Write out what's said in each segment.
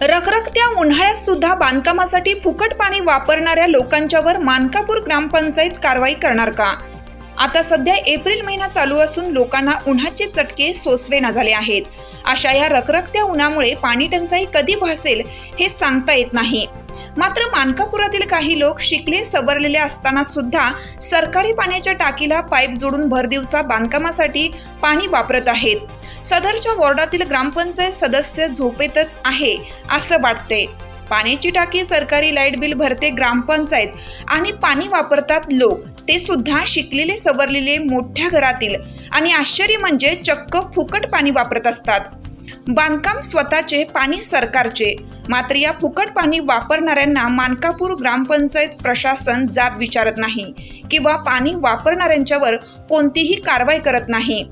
रखरखत्या उन्हाळ्यात सुद्धा बांधकामासाठी फुकट पाणी वापरणाऱ्या लोकांच्यावर मानकापूर ग्रामपंचायत कारवाई करणार का? आता सध्या एप्रिल महिना चालू असून लोकांना उन्हाचे चटके सोसवेना झाले आहेत. अशा या रखरखत्या उन्हामुळे पाणी टंचाई कधी भासेल हे सांगता येत नाही. मात्र मानकापुरातील काही लोक शिकले सवरलेले असताना सुद्धा सरकारी पाण्याच्या टाकीला पाईप जोडून भरदिवसा बांधकामासाठी पाणी वापरत आहेत. सदरच्या वॉर्डातील ग्रामपंचायत सदस्य झोपेतच आहे असं वाटते पाण्याची टाकी सरकारी लाइट बिल भरते ग्रामपंचायत आणि पाणी वापरतात लोक. ते सुद्धा शिकलेले सवरलेले मोठ्या घरातील. आणि आश्चर्य म्हणजे चक्क फुकट पाणी वापरत असतात. बांधकाम स्वतःचे पाणी सरकारचे. मात्र या फुकट पाणी वापरणाऱ्यांना मानकापूर ग्रामपंचायत प्रशासन जाब विचारत नाही किंवा पाणी वापरणाऱ्यांच्यावर कोणतीही कारवाई करत नाही.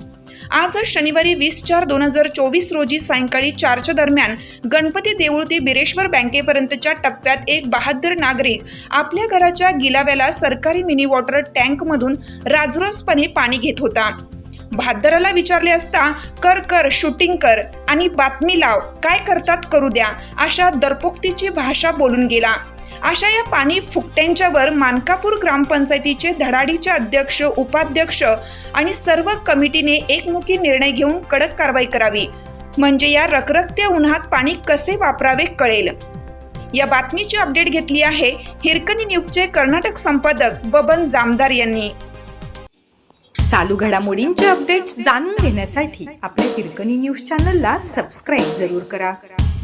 आज शनिवारी वीस चार दोन हजार चोवीस रोजी सायंकाळी चारच्या दरम्यान गणपती देऊळ ते बिरेश्वर बँकेपर्यंतच्या टप्प्यात एक बहादर नागरिक आपल्या घराच्या गिलाव्याला सरकारी मिनी वॉटर टँकमधून राजरोसपणे पाणी घेत होता. भादराला विचारले असता कर कर शूटिंग कर आणि बातमी लाव काय करतात करू द्या अशा दरपोक्तीची भाषा बोलून गेला. अशा या पाणी फुकट्यांच्यावर मानकापूर ग्रामपंचायतीचे धडाडीचे अध्यक्ष उपाध्यक्ष आणि सर्व कमिटीने एकमुखी निर्णय घेऊन कडक कारवाई करावी. म्हणजे या रखरखत्या उन्हात पाणी कसे वापरावे कळेल. या बातमीची अपडेट घेतली आहे हिरकणी न्यूजचे कर्नाटक संपादक बबन जामदार यांनी. चालू घडामोडींचे अपडेट्स जाणून घेण्यासाठी आपल्या हिरकणी न्यूज चॅनलला सबस्क्राईब जरूर करा.